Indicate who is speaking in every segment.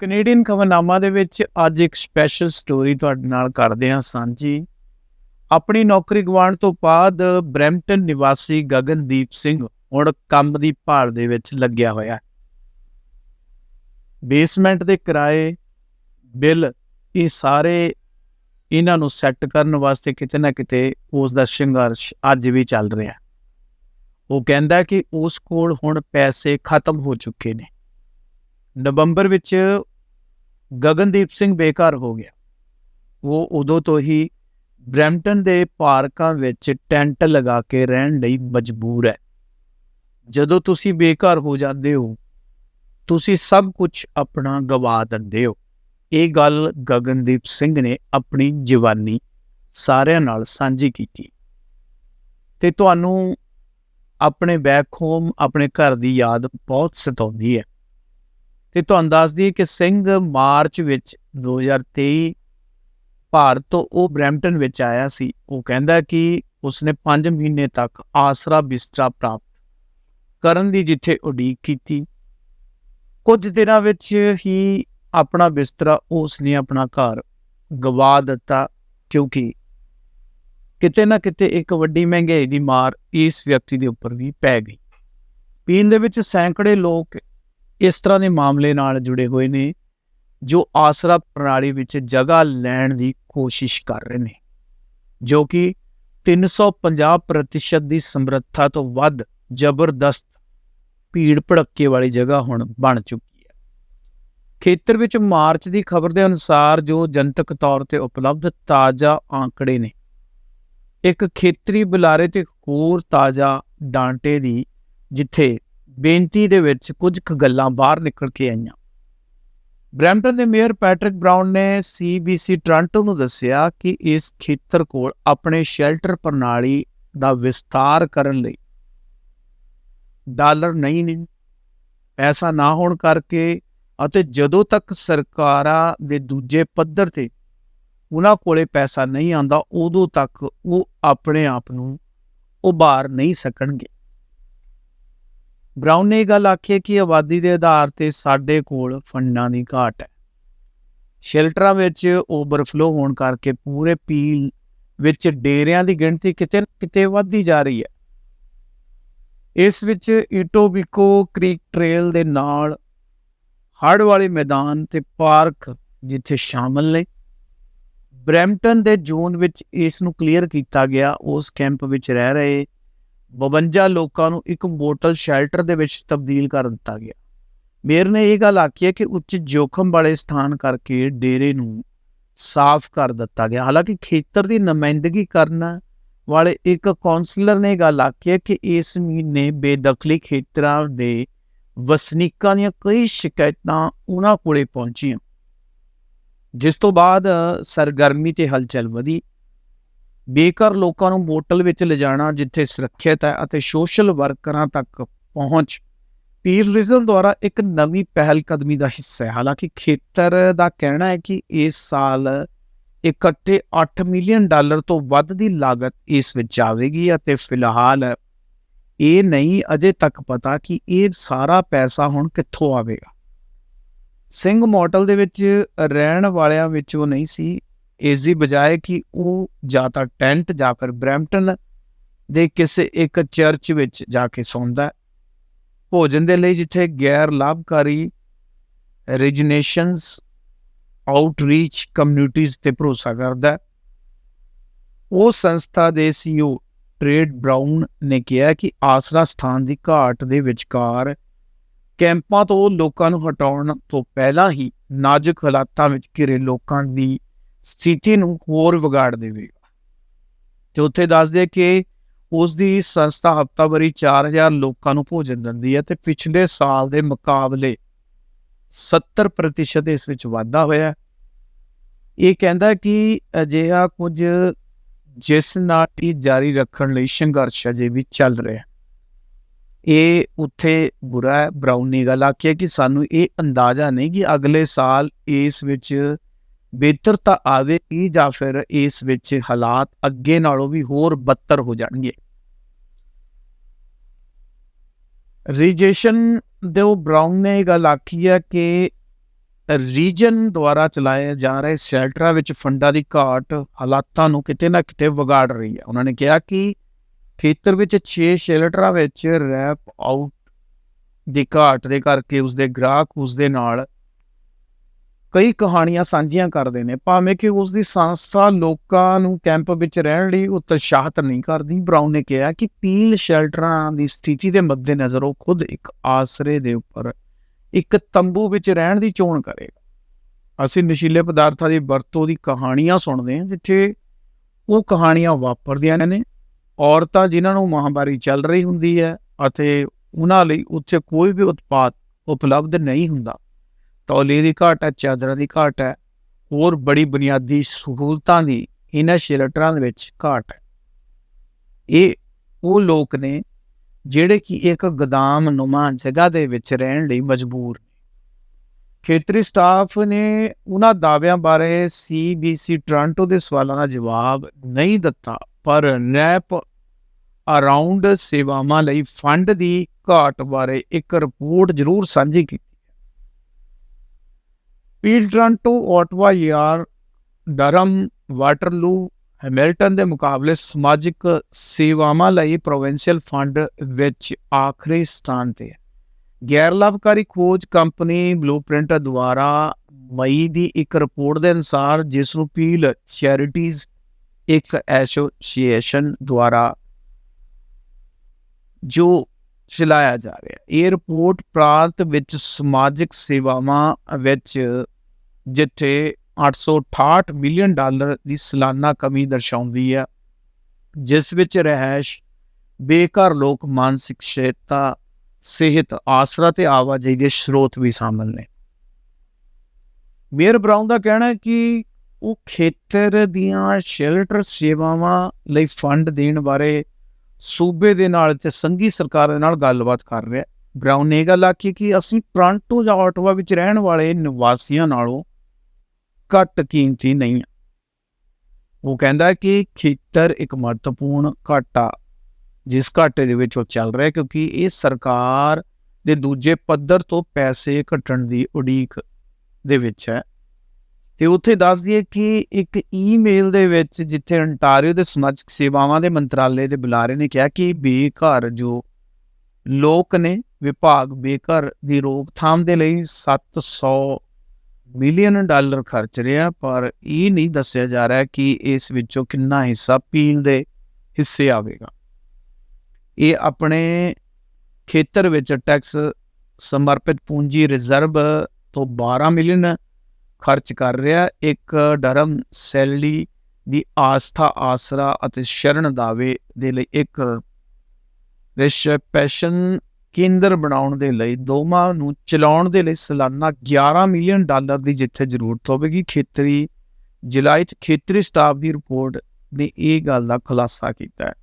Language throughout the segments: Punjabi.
Speaker 1: ਕੈਨੇਡੀਅਨ ਖਬਰਨਾਮਾ ਦੇ ਵਿੱਚ ਅੱਜ ਇੱਕ ਸਪੈਸ਼ਲ ਸਟੋਰੀ ਤੁਹਾਡੇ ਨਾਲ ਕਰਦੇ ਹਾਂ ਸਾਂਝੀ। ਆਪਣੀ ਨੌਕਰੀ ਗਵਾਉਣ ਤੋਂ ਬਾਅਦ ਬ੍ਰੈਂਪਟਨ ਨਿਵਾਸੀ ਗਗਨਦੀਪ ਸਿੰਘ ਹੁਣ ਕੰਮ ਦੀ ਭਾਲ ਦੇ ਵਿੱਚ ਲੱਗਿਆ ਹੋਇਆ ਬੇਸਮੈਂਟ ਦੇ ਕਿਰਾਏ ਬਿੱਲ ਇਹ ਸਾਰੇ ਇਹਨਾਂ ਨੂੰ ਸੈੱਟ ਕਰਨ ਵਾਸਤੇ ਕਿਤੇ ਨਾ ਕਿਤੇ ਉਸ ਦਾ ਸੰਘਰਸ਼ ਅੱਜ ਵੀ ਚੱਲ ਰਿਹਾ ਉਹ ਕਹਿੰਦਾ ਕਿ ਉਸ ਕੋਲ ਹੁਣ ਪੈਸੇ ਖਤਮ ਹੋ ਚੁੱਕੇ ਨੇ। ਨਵੰਬਰ ਵਿੱਚ ਗਗਨਦੀਪ ਸਿੰਘ ਬੇਕਾਰ ਹੋ ਗਿਆ। ਉਹ ਉਦੋਂ ਤੋਂ ਹੀ ਬ੍ਰੈਂਪਟਨ ਦੇ ਪਾਰਕਾਂ ਵਿੱਚ ਟੈਂਟ ਲਗਾ ਕੇ ਰਹਿਣ ਲਈ ਮਜਬੂਰ ਹੈ। ਜਦੋਂ ਤੁਸੀਂ ਬੇਕਾਰ ਹੋ ਜਾਂਦੇ ਹੋ, ਤੁਸੀਂ ਸਭ ਕੁਝ ਆਪਣਾ ਗਵਾ ਦਿੰਦੇ ਹੋ। ਇਹ ਗੱਲ ਗਗਨਦੀਪ ਸਿੰਘ ਨੇ ਆਪਣੀ ਜਵਾਨੀ ਸਾਰਿਆਂ ਨਾਲ ਸਾਂਝੀ ਕੀਤੀ। ਤੇ ਤੁਹਾਨੂੰ ਆਪਣੇ ਬੈਕ ਹੋਮ ਆਪਣੇ ਘਰ ਦੀ ਯਾਦ ਬਹੁਤ ਸਤਾਉਂਦੀ ਹੈ। ਤੇ ਤੁਹਾਨੂੰ ਦੱਸ ਦਈਏ ਕਿ ਸਿੰਘ ਮਾਰਚ ਵਿੱਚ 2023 ਭਾਰਤ ਤੋਂ ਉਹ ਬ੍ਰੈਂਪਟਨ ਵਿੱਚ ਆਇਆ ਸੀ। ਉਹ ਕਹਿੰਦਾ ਕਿ ਉਸਨੇ 5 ਮਹੀਨੇ ਤੱਕ ਆਸਰਾ ਬਿਸਤਰਾ ਪ੍ਰਾਪਤ ਕਰਨ ਦੀ ਜਿੱਥੇ ਉਡੀਕ ਕੀਤੀ। ਕੁਝ ਦਿਨਾਂ ਵਿੱਚ ਹੀ ਆਪਣਾ ਬਿਸਤਰਾ ਉਸਨੇ ਆਪਣਾ ਘਰ ਗਵਾ ਦਿੱਤਾ ਕਿਉਂਕਿ ਕਿਤੇ ਨਾ ਕਿਤੇ ਇੱਕ ਵੱਡੀ ਮਹਿੰਗਾਈ ਦੀ ਮਾਰ ਇਸ ਵਿਅਕਤੀ ਦੇ ਉੱਪਰ ਵੀ ਪੈ ਗਈ। ਪੀਣ ਦੇ ਵਿੱਚ ਸੈਂਕੜੇ ਲੋਕ ਇਸ ਤਰ੍ਹਾਂ ਦੇ ਮਾਮਲੇ ਨਾਲ ਜੁੜੇ ਹੋਏ ਨੇ, ਜੋ ਆਸਰਾ ਪ੍ਰਣਾਲੀ ਵਿੱਚ ਜਗ੍ਹਾ ਲੈਣ ਦੀ ਕੋਸ਼ਿਸ਼ ਕਰ ਰਹੇ ਨੇ, ਜੋ ਕਿ 350% ਦੀ ਸਮਰੱਥਾ ਤੋਂ ਵੱਧ ਜ਼ਬਰਦਸਤ ਭੀੜ ਭੜੱਕੇ ਵਾਲੀ ਜਗ੍ਹਾ ਹੁਣ ਬਣ ਚੁੱਕੀ ਹੈ। ਖੇਤਰ ਵਿੱਚ ਮਾਰਚ ਦੀ ਖਬਰ ਦੇ ਅਨੁਸਾਰ ਜੋ ਜਨਤਕ ਤੌਰ ਤੇ ਉਪਲਬਧ ਤਾਜ਼ਾ ਆંકੜੇ ਨੇ, ਇੱਕ ਖੇਤਰੀ ਬੁਲਾਰੇ ਤੇ ਹੋਰ ਤਾਜ਼ਾ ਡਾਂਟੇ ਦੀ ਜਿੱਥੇ ਬੇਨਤੀ ਦੇ ਵਿੱਚ ਕੁਝ ਕੁ ਗੱਲਾਂ ਬਾਹਰ ਨਿਕਲ ਕੇ ਆਈਆਂ। ਬ੍ਰੈਂਪਟਨ ਦੇ ਮੇਅਰ ਪੈਟਰਿਕ ਬ੍ਰਾਊਨ ਨੇ ਸੀਬੀਸੀ ਟ੍ਰਾਂਟੋ ਨੂੰ ਦੱਸਿਆ ਕਿ ਇਸ ਖੇਤਰ ਕੋਲ ਆਪਣੇ ਸ਼ੈਲਟਰ ਪ੍ਰਣਾਲੀ ਦਾ ਵਿਸਤਾਰ ਕਰਨ ਲਈ ਡਾਲਰ ਨਹੀਂ ਨੇ। ਐਸਾ ਨਾ ਹੋਣ ਕਰਕੇ ਅਤੇ ਜਦੋਂ ਤੱਕ ਸਰਕਾਰਾਂ ਦੇ ਦੂਜੇ ਪੱਧਰ ਤੇ ਉਹਨਾਂ ਕੋਲੇ ਪੈਸਾ ਨਹੀਂ ਆਂਦਾ ਉਦੋਂ ਤੱਕ ਉਹ ਆਪਣੇ ਆਪ ਨੂੰ ਉਭਾਰ ਨਹੀਂ ਸਕਣਗੇ। ਬ੍ਰਾਊਨ ਨੇ ਇਹ ਗੱਲ ਆਖੀ ਕਿ ਆਬਾਦੀ ਦੇ ਆਧਾਰ ਤੇ ਸਾਡੇ ਕੋਲ ਫੰਡਾਂ ਦੀ ਘਾਟ ਹੈ। ਸ਼ੈਲਟਰਾਂ ਵਿੱਚ ਓਵਰਫਲੋ ਹੋਣ ਕਰਕੇ ਪੂਰੇ ਪੀਲ ਵਿੱਚ ਡੇਰਿਆਂ ਦੀ ਗਿਣਤੀ ਕਿਤੇ ਕਿਤੇ ਵੱਧਦੀ ਜਾ ਰਹੀ ਹੈ। ਇਸ ਵਿੱਚ ਇਟੋਬਿਕੋ ਕ੍ਰੀਕ ਟ੍ਰੇਲ ਦੇ ਨਾਲ ਹੜ ਵਾਲੇ ਮੈਦਾਨ ਤੇ ਪਾਰਕ ਜਿੱਥੇ ਸ਼ਾਮਲ ਨੇ, ਬ੍ਰੈਂਪਟਨ ਦੇ ਜ਼ੋਨ ਵਿੱਚ ਇਸ ਨੂੰ ਕਲੀਅਰ ਕੀਤਾ ਗਿਆ, ਉਸ ਕੈਂਪ ਵਿੱਚ ਰਹਿ ਰਹੇ 52 ਲੋਕਾਂ ਨੂੰ ਇੱਕ ਮੋਟਲ ਸ਼ੈਲਟਰ ਦੇ ਵਿੱਚ ਤਬਦੀਲ ਕਰ ਦਿੱਤਾ ਗਿਆ। ਮੇਅਰ ਨੇ ਇਹ ਗੱਲ ਆਖੀ ਹੈ ਕਿ ਉੱਚ ਜੋਖਮ ਵਾਲੇ ਸਥਾਨ ਕਰਕੇ ਡੇਰੇ ਨੂੰ ਸਾਫ਼ ਕਰ ਦਿੱਤਾ ਗਿਆ। ਹਾਲਾਂਕਿ ਖੇਤਰ ਦੀ ਨੁਮਾਇੰਦਗੀ ਕਰਨ ਵਾਲੇ ਇੱਕ ਕਾਉਂਸਲਰ ਨੇ ਗੱਲ ਆਖੀ ਹੈ ਕਿ ਇਸ ਮਹੀਨੇ ਬੇਦਖਲੀ ਖੇਤਰਾਂ ਦੇ ਵਸਨੀਕਾਂ ਦੀਆਂ ਕਈ ਸ਼ਿਕਾਇਤਾਂ ਉਹਨਾਂ ਕੋਲੇ ਪਹੁੰਚੀਆਂ। ਜਿਸ ਤੋਂ ਬਾਅਦ ਸਰਗਰਮੀ ਤੇ ਹਲਚਲ ਵਧੀ। ਬੇਕਾਰ ਲੋਕਾਂ ਨੂੰ ਮੋਟਲ ਵਿੱਚ ਲਿਜਾਣਾ ਜਿੱਥੇ ਸੁਰੱਖਿਅਤ ਹੈ ਅਤੇ ਸੋਸ਼ਲ ਵਰਕਰਾਂ ਤੱਕ ਪਹੁੰਚ। ਪੀਰ ਰਿਜ਼ਲ ਦੁਆਰਾ ਇੱਕ ਨਵੀਂ ਪਹਿਲ ਕਦਮੀ ਦਾ ਹਿੱਸਾ ਹੈ। ਹਾਲਾਂਕਿ ਖੇਤਰ ਦਾ ਕਹਿਣਾ ਹੈ ਕਿ ਇਸ ਸਾਲ ਇਕੱਠੇ 8 ਮਿਲੀਅਨ ਡਾਲਰ ਤੋਂ ਵੱਧ ਦੀ ਲਾਗਤ ਇਸ ਵਿੱਚ ਆਵੇਗੀ ਅਤੇ ਫਿਲਹਾਲ ਇਹ ਨਹੀਂ ਅਜੇ ਤੱਕ ਪਤਾ ਕਿ ਇਹ ਸਾਰਾ ਪੈਸਾ ਹੁਣ ਕਿੱਥੋਂ ਆਵੇਗਾ। ਸਿੰਘ ਮੋਟਲ ਦੇ ਵਿੱਚ ਰਹਿਣ ਵਾਲਿਆਂ ਵਿੱਚੋਂ ਨਹੀਂ ਸੀ। ਇਸ ਦੀ ਬਜਾਏ ਕਿ ਉਹ ਜਾਂ ਤਾਂ ਟੈਂਟ ਜਾਂ ਫਿਰ ਬ੍ਰੈਂਪਟਨ ਦੇ ਕਿਸੇ ਇੱਕ ਚਰਚ ਵਿੱਚ ਜਾ ਕੇ ਸੌਂਦਾ ਭੋਜਨ ਦੇ ਲਈ ਜਿੱਥੇ ਗੈਰ ਲਾਭਕਾਰੀ ਰੀਜਨੇਸ਼ਨਸ, ਆਊਟਰੀਚ ਕਮਿਊਨਿਟੀਜ਼ ਤੇ ਭਰੋਸਾ ਕਰਦਾ ਉਹ ਸੰਸਥਾ ਦੇ ਸੀਓ ਟ੍ਰੇਡ ਬ੍ਰਾਊਨ ਨੇ ਕਿਹਾ ਕਿ ਆਸਰਾ ਸਥਾਨ ਦੀ ਘਾਟ ਦੇ ਵਿਚਕਾਰ ਕੈਂਪਾਂ ਤੋਂ ਲੋਕਾਂ ਨੂੰ ਹਟਾਉਣ ਤੋਂ ਪਹਿਲਾਂ ਹੀ ਨਾਜ਼ੁਕ ਹਾਲਾਤਾਂ ਵਿੱਚ ਘਿਰੇ ਲੋਕਾਂ ਦੀ ਸਥਿਤੀ ਨੂੰ ਹੋਰ ਵਿਗਾੜ ਦੇਵੇਗਾ ਤੇ ਉੱਥੇ ਦੱਸਦੇ ਕਿ ਉਸ ਦੀ ਸੰਸਥਾ ਹਫਤਾਵਾਰੀ 4000 ਲੋਕਾਂ ਨੂੰ ਭੋਜਨ ਦਿੰਦੀ ਹੈ ਤੇ ਪਿਛਲੇ ਸਾਲ ਦੇ ਮੁਕਾਬਲੇ 70% ਇਸ ਵਿੱਚ ਵਾਧਾ ਹੋਇਆ ਇਹ ਕਹਿੰਦਾ ਕਿ ਅਜਿਹਾ ਕੁਝ ਜਿਸ ਨਾਲ ਇਹ ਜਾਰੀ ਰੱਖਣ ਲਈ ਸੰਘਰਸ਼ ਅਜੇ ਵੀ ਚੱਲ ਰਿਹਾ ਇਹ ਉੱਥੇ ਬੁਰਾ ਹੈ, ਬ੍ਰਾਊਨ ਨੇ ਗੱਲ ਆਖੀ ਕਿ ਸਾਨੂੰ ਇਹ ਅੰਦਾਜ਼ਾ ਨਹੀਂ ਕਿ ਅਗਲੇ ਸਾਲ ਇਸ ਵਿੱਚ ਬਿਹਤਰਤਾ ਆਵੇਗੀ ਜਾਂ ਫਿਰ ਇਸ ਵਿੱਚ ਹਾਲਾਤ ਅੱਗੇ ਨਾਲੋਂ ਵੀ ਹੋਰ ਬਦਤਰ ਹੋ ਜਾਣਗੇ। ਰੀਜੇਸ਼ਨ ਦੇ ਉਹ ਬ੍ਰਾਊਨ ਨੇ ਇਹ ਗੱਲ ਆਖੀ ਹੈ ਕਿ ਰੀਜਨ ਦੁਆਰਾ ਚਲਾਏ ਜਾ ਰਹੇ ਸ਼ੈਲਟਰਾਂ ਵਿੱਚ ਫੰਡਾਂ ਦੀ ਘਾਟ ਹਾਲਾਤਾਂ ਨੂੰ ਕਿਤੇ ਨਾ ਕਿਤੇ ਵਿਗਾੜ ਰਹੀ ਹੈ। ਉਹਨਾਂ ਨੇ ਕਿਹਾ ਕਿ ਖੇਤਰ ਵਿੱਚ 6 ਸ਼ੈਲਟਰਾਂ ਵਿੱਚ ਰੈਪ ਆਊਟ ਦੀ ਘਾਟ ਦੇ ਕਰਕੇ ਉਸਦੇ ਗ੍ਰਾਹਕ ਉਸਦੇ ਨਾਲ ਕਈ ਕਹਾਣੀਆਂ ਸਾਂਝੀਆਂ ਕਰਦੇ ਨੇ, ਭਾਵੇਂ ਕਿ ਉਸ ਦੀ ਸੰਸਥਾ ਲੋਕਾਂ ਨੂੰ ਕੈਂਪ ਵਿੱਚ ਰਹਿਣ ਲਈ ਉਤਸ਼ਾਹਤ ਨਹੀਂ ਕਰਦੀ। ਬ੍ਰਾਊਨ ਨੇ ਕਿਹਾ ਕਿ ਪੀਲ ਸ਼ੈਲਟਰਾਂ ਦੀ ਸਥਿਤੀ ਦੇ ਮੱਦੇਨਜ਼ਰ ਉਹ ਖੁਦ ਇੱਕ ਆਸਰੇ ਦੇ ਉੱਪਰ ਇੱਕ ਤੰਬੂ ਵਿੱਚ ਰਹਿਣ ਦੀ ਚੋਣ ਕਰੇਗਾ। ਅਸੀਂ ਨਸ਼ੀਲੇ ਪਦਾਰਥਾਂ ਦੀ ਵਰਤੋਂ ਦੀ ਕਹਾਣੀਆਂ ਸੁਣਦੇ ਹਾਂ, ਜਿੱਥੇ ਉਹ ਕਹਾਣੀਆਂ ਵਾਪਰਦੀਆਂ ਨੇ, ਔਰਤਾਂ ਜਿਨ੍ਹਾਂ ਨੂੰ ਮਹਾਮਾਰੀ ਚੱਲ ਰਹੀ ਹੁੰਦੀ ਹੈ ਅਤੇ ਉਹਨਾਂ ਲਈ ਉੱਥੇ ਕੋਈ ਵੀ ਉਤਪਾਦ ਉਪਲਬਧ ਨਹੀਂ ਹੁੰਦਾ। ਤੌਲੇ ਦੀ ਘਾਟ ਹੈ, ਚਾਦਰਾਂ ਦੀ ਘਾਟ ਹੈ, ਹੋਰ ਬੜੀ ਬੁਨਿਆਦੀ ਸਹੂਲਤਾਂ ਦੀ ਇਹਨਾਂ ਸ਼ੈਲਟਰਾਂ ਦੇ ਵਿੱਚ ਘਾਟ ਹੈ। ਇਹ ਉਹ ਲੋਕ ਨੇ ਜਿਹੜੇ ਕਿ ਇੱਕ ਗਦਾਮ ਨੁਮਾ ਜਗ੍ਹਾ ਦੇ ਵਿੱਚ ਰਹਿਣ ਲਈ ਮਜਬੂਰ ਨੇ। ਖੇਤਰੀ ਸਟਾਫ ਨੇ ਉਹਨਾਂ ਦਾਅਵਿਆਂ ਬਾਰੇ ਸੀਬੀਸੀ ਟੋਰਾਂਟੋ ਦੇ ਸਵਾਲਾਂ ਦਾ ਜਵਾਬ ਨਹੀਂ ਦਿੱਤਾ, ਪਰ ਨੈਪ ਅਰਾਊਂਡ ਸੇਵਾਵਾਂ ਲਈ ਫੰਡ ਦੀ ਘਾਟ ਬਾਰੇ ਇੱਕ ਰਿਪੋਰਟ ਜ਼ਰੂਰ ਸਾਂਝੀ ਕੀਤੀ। Peel Toronto, Ottawa, York, Durham, Waterloo, Hamilton ਦੇ ਮੁਕਾਬਲੇ ਸਮਾਜਿਕ ਸੇਵਾਵਾਂ ਲਈ ਪ੍ਰੋਵਿੰਸ਼ੀਅਲ ਫੰਡ ਵਿੱਚ ਆਖਰੀ ਸਥਾਨ ਤੇ ਹੈ। ਗੈਰ ਲਾਭਕਾਰੀ ਖੋਜ ਕੰਪਨੀ ਬਲੂਪ੍ਰਿੰਟ ਦੁਆਰਾ ਮਈ ਦੀ ਇੱਕ ਰਿਪੋਰਟ ਦੇ ਅਨੁਸਾਰ ਜਿਸ ਨੂੰ ਪੀਲ ਚੈਰਿਟੀਜ਼ ਇੱਕ ਐਸੋਸੀਏਸ਼ਨ ਦੁਆਰਾ ਜੋ ਚਲਾਇਆ ਜਾ ਰਿਹਾ ਇਹ ਰਿਪੋਰਟ ਪ੍ਰਾਂਤ ਵਿੱਚ ਸਮਾਜਿਕ ਸੇਵਾਵਾਂ ਵਿੱਚ ਜਿੱਥੇ 868 ਮਿਲੀਅਨ ਡਾਲਰ ਦੀ ਸਾਲਾਨਾ ਕਮੀ ਦਰਸਾਉਂਦੀ ਹੈ, ਜਿਸ ਵਿੱਚ ਰਹਿائش, ਬੇਘਰ ਲੋਕ, ਮਾਨਸਿਕ ਸਿਹਤਾ ਸਿਹਤ, ਆਸਰਾ ਤੇ ਆਵਾਜਾਈ ਦੇ ਸਰੋਤ ਵੀ ਸ਼ਾਮਲ ਨੇ। ਮੇਅਰ ਬਰਾਊਨ ਦਾ ਕਹਿਣਾ ਹੈ ਕਿ ਉਹ ਖੇਤਰ ਦੀਆਂ ਸ਼ੈਲਟਰ ਸੇਵਾਵਾਂ ਲਈ ਫੰਡ ਦੇਣ ਬਾਰੇ ਸੂਬੇ ਦੇ ਨਾਲ ਤੇ ਸੰਘੀ ਸਰਕਾਰ ਦੇ ਨਾਲ ਗੱਲਬਾਤ ਕਰ ਰਿਹਾ। ਬ੍ਰਾਊਨ ਨੇ ਇਹ ਗੱਲ ਆਖੀ ਕਿ ਅਸੀਂ ਟ੍ਰਾਂਟੋ ਜਾਂ ਆਟਵਾ ਵਿੱਚ ਰਹਿਣ ਵਾਲੇ ਨਿਵਾਸੀਆਂ ਨਾਲੋਂ ਘੱਟ ਕੀਮਤੀ ਨਹੀਂ ਉਹ ਕਹਿੰਦਾ ਕਿ ਖੇਤਰ ਇੱਕ ਮਹੱਤਵਪੂਰਨ ਘਾਟਾ ਜਿਸ ਘਾਟੇ ਦੇ ਵਿੱਚ ਉਹ ਚੱਲ ਰਿਹਾ ਕਿਉਂਕਿ ਇਹ ਸਰਕਾਰ ਦੇ ਦੂਜੇ ਪੱਧਰ ਤੋਂ ਪੈਸੇ ਘਟਣ ਦੀ ਉਡੀਕ ਦੇ ਵਿੱਚ ਹੈ। ਤੇ ਉੱਥੇ ਦੱਸ ਦਈਏ ਕਿ ਇੱਕ ਈਮੇਲ ਦੇ ਵਿੱਚ ਜਿੱਥੇ ਅੰਟਾਰੀਓ ਦੇ ਸਮਾਜਿਕ ਸੇਵਾਵਾਂ ਦੇ ਮੰਤਰਾਲੇ ਦੇ ਬੁਲਾਰੇ ਨੇ ਕਿਹਾ ਕਿ ਬੇਘਰ ਜੋ ਲੋਕ ਨੇ, ਵਿਭਾਗ ਬੇਘਰ ਦੀ ਰੋਕਥਾਮ ਦੇ ਲਈ 700 ਮਿਲੀਅਨ ਡਾਲਰ ਖਰਚ ਰਿਹਾ, ਪਰ ਇਹ ਨਹੀਂ ਦੱਸਿਆ ਜਾ ਰਿਹਾ ਕਿ ਇਸ ਵਿੱਚੋਂ ਕਿੰਨਾ ਹਿੱਸਾ ਪੀਲ ਦੇ ਹਿੱਸੇ ਆਵੇਗਾ। ਇਹ ਆਪਣੇ ਖੇਤਰ ਵਿੱਚ ਟੈਕਸ ਸਮਰਪਿਤ ਪੂੰਜੀ ਰਿਜ਼ਰਵ ਤੋਂ 12 ਮਿਲੀਅਨ ਖਰਚ ਕਰ ਰਿਹਾ ਇੱਕ ਡਰਮ ਸੈਲਰੀ ਦੀ ਆਸਥਾ, ਆਸਰਾ ਅਤੇ ਸ਼ਰਨ ਦਾਵੇ ਦੇ ਲਈ ਇੱਕ ਰਿਸੈਪਸ਼ਨ ਕੇਂਦਰ ਬਣਾਉਣ ਦੇ ਲਈ ਦੋਵਾਂ ਨੂੰ ਚਲਾਉਣ ਦੇ ਲਈ ਸਾਲਾਨਾ 11 ਮਿਲੀਅਨ ਡਾਲਰ ਦੀ ਜਿੱਥੇ ਜ਼ਰੂਰਤ ਹੋਵੇਗੀ। ਖੇਤਰੀ ਜੁਲਾਈ ਚ ਖੇਤਰੀ ਸਟਾਫ ਦੀ ਰਿਪੋਰਟ ਨੇ ਇਹ ਗੱਲ ਦਾ ਖੁਲਾਸਾ ਕੀਤਾ ਹੈ।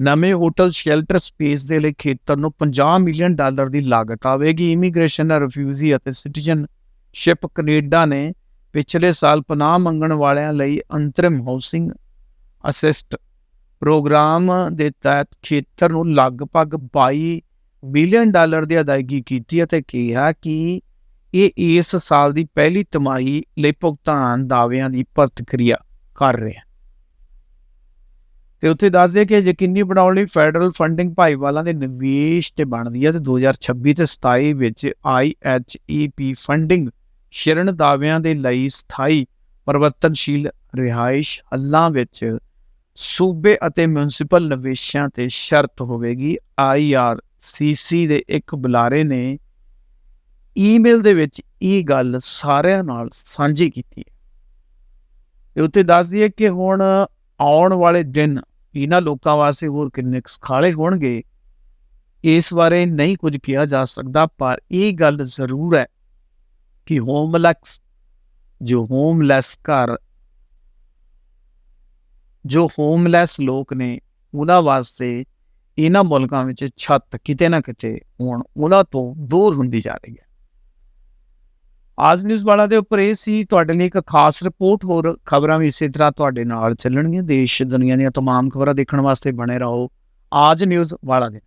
Speaker 1: ਨਵੇਂ ਹੋਟਲ ਸ਼ੈਲਟਰ ਸਪੇਸ ਦੇ ਲਈ ਖੇਤਰ ਨੂੰ 50 ਮਿਲੀਅਨ ਡਾਲਰ ਦੀ ਲਾਗਤ ਆਵੇਗੀ। ਇਮੀਗ੍ਰੇਸ਼ਨ, ਰਿਫਿਊਜੀ ਅਤੇ ਸ਼ਿਪ ਕੈਨੇਡਾ ਨੇ ਪਿਛਲੇ ਸਾਲ ਪਨਾਹ ਮੰਗਣ ਵਾਲਿਆਂ ਲਈ ਅੰਤਰਿਮ ਹਾਊਸਿੰਗ ਅਸਿਸਟ ਪ੍ਰੋਗਰਾਮ ਦੇ ਤਹਿਤ ਖੇਤਰ ਨੂੰ ਲਗਭਗ 22 ਬਿਲੀਅਨ ਡਾਲਰ ਦੀ ਅਦਾਇਗੀ ਕੀਤੀ ਅਤੇ ਕਿਹਾ ਕਿ ਇਹ ਇਸ ਸਾਲ ਦੀ ਪਹਿਲੀ ਤਿਮਾਹੀ ਲਈ ਭੁਗਤਾਨ ਦਾਅਵਿਆਂ ਦੀ ਪ੍ਰਤੀਕਿਰਿਆ ਕਰ ਰਿਹਾ ਤੇ ਉੱਥੇ ਦੱਸਦੇ ਕਿ ਯਕੀਨੀ ਬਣਾਉਣ ਲਈ ਫੈਡਰਲ ਫੰਡਿੰਗ ਭਾਈਵਾਲਾਂ ਦੇ ਨਿਵੇਸ਼ ਤੇ ਬਣਦੀ ਹੈ ਤੇ 2026 ਤੇ 27 ਵਿੱਚ IHEP ਫੰਡਿੰਗ ਸ਼ਰਨ ਦਾਅਵਿਆਂ ਦੇ ਲਈ ਸਥਾਈ ਪਰਿਵਰਤਨਸ਼ੀਲ ਰਿਹਾਇਸ਼ ਹੱਲਾਂ ਵਿੱਚ ਸੂਬੇ ਅਤੇ ਮਿਊਨਿਸਪਲ ਨਿਵੇਸ਼ਾਂ ਤੇ ਸ਼ਰਤ ਹੋਵੇਗੀ। ਆਈਆਰਸੀਸੀ ਦੇ ਇੱਕ ਬੁਲਾਰੇ ਨੇ ਈਮੇਲ ਦੇ ਵਿੱਚ ਇਹ ਗੱਲ ਸਾਰਿਆਂ ਨਾਲ ਸਾਂਝੀ ਕੀਤੀ ਹੈ। ਤੇ ਉੱਤੇ ਦੱਸ ਦਈਏ ਕਿ ਹੁਣ ਆਉਣ ਵਾਲੇ ਦਿਨ ਇਹਨਾਂ ਲੋਕਾਂ ਵਾਸਤੇ ਹੋਰ ਕਿੰਨੇ ਖਾਲੇ ਹੋਣਗੇ, ਇਸ ਬਾਰੇ ਨਹੀਂ ਕੁਝ ਕਿਹਾ ਜਾ ਸਕਦਾ, ਪਰ ਇਹ ਗੱਲ ਜ਼ਰੂਰ ਹੈ ਕਿ ਹੋਮਲੈਸ ਜੋ ਹੋਮਲੈਸ ਘਰ ਜੋ ਹੋਮਲੈਸ ਲੋਕ ਨੇ ਉਹਨਾਂ ਵਾਸਤੇ ਇਹਨਾਂ ਮੁਲਕਾਂ ਵਿੱਚ ਛੱਤ ਕਿਤੇ ਨਾ ਕਿਤੇ ਹੁਣ ਉਹਨਾਂ ਤੋਂ ਦੂਰ ਹੁੰਦੀ ਜਾ ਰਹੀ ਹੈ ਆਜ ਨਿਊਜ਼ ਵਾਲਾ ਦੇ ਉੱਪਰ ਇਹ ਸੀ ਤੁਹਾਡੇ ਲਈ ਇੱਕ ਖਾਸ ਰਿਪੋਰਟ ਹੋਰ ਖਬਰਾਂ ਵੀ ਇਸੇ ਤਰ੍ਹਾਂ ਤੁਹਾਡੇ ਨਾਲ ਚੱਲਣਗੀਆਂ ਦੇਸ਼ ਦੁਨੀਆ ਦੀਆਂ तमाम ਖਬਰਾਂ ਦੇਖਣ ਵਾਸਤੇ ਬਣੇ ਰਹੋ ਆਜ ਨਿਊਜ਼ ਵਾਲਾ ਦੇ